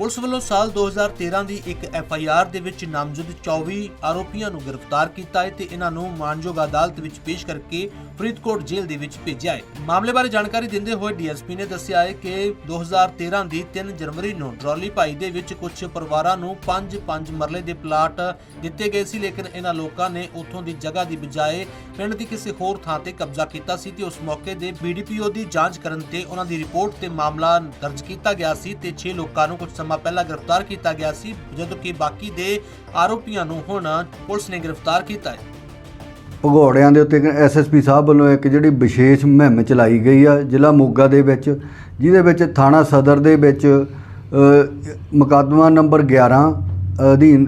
Police ਵੱਲੋਂ ਸਾਲ 2013 ਦੀ ਇੱਕ ਐਫ ਆਈ ਆਰ ਦੇ ਵਿੱਚ ਨਾਮਜ਼ਦ 24 ਆਰੋਪੀਆਂ ਨੂੰ ਗ੍ਰਿਫਤਾਰ ਕੀਤਾ ਹੈ ਤੇ ਇਹਨਾਂ ਨੂੰ ਮਾਨਯੋਗ ਅਦਾਲਤ ਵਿੱਚ ਪੇਸ਼ ਕਰਕੇ ਫਰੀਦਕੋਟ ਜੇਲ੍ਹ ਦੇ ਵਿੱਚ ਭੇਜਿਆ ਹੈ। ਮਾਮਲੇ ਬਾਰੇ ਜਾਣਕਾਰੀ ਦਿੰਦੇ ਹੋਏ ਡੀਐਸਪੀ ਨੇ ਦੱਸਿਆ ਹੈ ਕਿ 2013 ਦੀ 3 ਜਨਵਰੀ ਨੂੰ ਡਰੋਲੀ ਭਾਈ ਦੇ ਵਿੱਚ ਕੁਝ ਪਰਿਵਾਰਾਂ ਨੂੰ 5-5 ਮਰਲੇ ਦੇ ਪਲਾਟ ਦਿੱਤੇ ਗਏ ਸੀ, ਲੇਕਿਨ ਇਹਨਾਂ ਲੋਕਾਂ ਨੇ ਉੱਥੋਂ ਦੀ ਜਗ੍ਹਾ ਦੀ ਬਜਾਏ ਪਿੰਡ ਦੀ ਕਿਸੇ ਹੋਰ ਥਾਂ ਤੇ ਕਬਜ਼ਾ ਕੀਤਾ ਸੀ ਤੇ ਉਸ ਮੌਕੇ ਦੇ ਬੀਡੀਪੀਓ ਦੀ ਜਾਂਚ ਕਰਨ ਤੇ ਉਹਨਾਂ ਦੀ ਰਿਪੋਰਟ ਤੇ ਮਾਮਲਾ ਦਰਜ ਕੀਤਾ ਗਿਆ ਸੀ ਤੇ 6 ਲੋਕਾਂ ਨੂੰ ਕੁਝ ਸਮਾਂ ਪਹਿਲਾਂ ਗ੍ਰਿਫਤਾਰ ਕੀਤਾ ਗਿਆ ਸੀ, ਜਦੋਂ ਕਿ ਬਾਕੀ ਦੇ ਆਰੋਪੀਆਂ ਨੂੰ ਹੁਣ ਪੁਲਿਸ ਨੇ ਗ੍ਰਿਫਤਾਰ ਕੀਤਾ ਹੈ। ਭਗੌੜਿਆਂ ਦੇ ਉੱਤੇ ਐਸਐਸਪੀ ਸਾਹਿਬ ਵੱਲੋਂ ਇੱਕ ਜਿਹੜੀ ਵਿਸ਼ੇਸ਼ ਮੁਹਿੰਮ ਚਲਾਈ ਗਈ ਆ, ਜ਼ਿਲ੍ਹਾ ਮੋਗਾ ਦੇ ਵਿੱਚ, ਜਿਹਦੇ ਵਿੱਚ ਥਾਣਾ ਸਦਰ ਦੇ ਵਿੱਚ ਮੁਕੱਦਮਾ ਨੰਬਰ 11 ਅਧੀਨ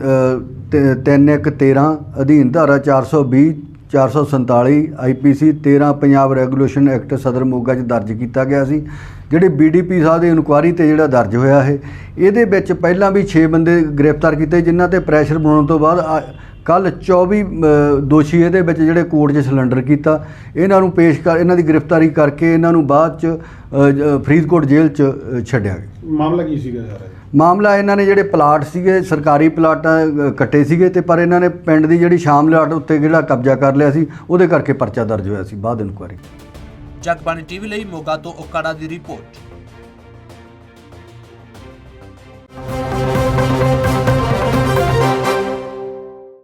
3113 ਅਧੀਨ ਧਾਰਾ 420 447 ਆਈਪੀਸੀ 13 ਪੰਜਾਬ ਰੈਗੂਲੇਸ਼ਨ ਐਕਟ ਸਦਰ ਮੋਗਾ 'ਚ ਦਰਜ ਕੀਤਾ ਗਿਆ ਸੀ, ਜਿਹੜੇ ਬੀਡੀਪੀ ਸਾਹਿਬ ਦੀ ਇਨਕੁਆਰੀ ਤੇ ਜਿਹੜਾ ਦਰਜ ਹੋਇਆ ਹੈ ਇਹਦੇ ਵਿੱਚ ਪਹਿਲਾਂ ਵੀ 6 ਬੰਦੇ ਗ੍ਰਿਫਤਾਰ ਕੀਤੇ, ਜਿਨ੍ਹਾਂ ਤੇ ਪ੍ਰੈਸ਼ਰ ਬਣਾਉਣ ਤੋਂ ਬਾਅਦ ਕੱਲ 24 ਅ, ਦੋਸ਼ੀ ਇਹਦੇ ਵਿੱਚ ਜਿਹੜੇ ਕੋਰਟ 'ਚ ਸਿਲੰਡਰ ਕੀਤਾ ਇਹਨਾਂ ਨੂੰ ਪੇਸ਼ ਕਰ ਇਹਨਾਂ ਦੀ ਗ੍ਰਿਫਤਾਰੀ ਕਰਕੇ ਇਹਨਾਂ ਨੂੰ ਬਾਅਦ 'ਚ ਫਰੀਦਕੋਟ ਜੇਲ੍ਹ 'ਚ ਛੱਡਿਆ ਗਿਆ। ਮਾਮਲਾ ਕੀ ਸੀਗਾ ਸਾਰਾ? ਮਾਮਲਾ ਇਹਨਾਂ ਨੇ ਜਿਹੜੇ ਪਲਾਟ ਸੀਗੇ ਸਰਕਾਰੀ ਪਲਾਟਾਂ ਕੱਟੇ ਸੀਗੇ ਤੇ ਪਰ ਇਹਨਾਂ ਨੇ ਪਿੰਡ ਦੀ ਜਿਹੜੀ ਸ਼ਾਮਲਾਟ ਉੱਤੇ ਜਿਹੜਾ ਕਬਜ਼ਾ ਕਰ ਲਿਆ ਸੀ ਉਹਦੇ ਕਰਕੇ ਪਰਚਾ ਦਰਜ ਹੋਇਆ ਸੀ। ਬਾਅਦ ਇਨਕੁਆਰੀ ਜਗਬਾਣੀ ਟੀਵੀ ਲਈ ਮੋਗਾ ਤੋਂ ਓਕਾੜਾ ਦੀ ਰਿਪੋਰਟ।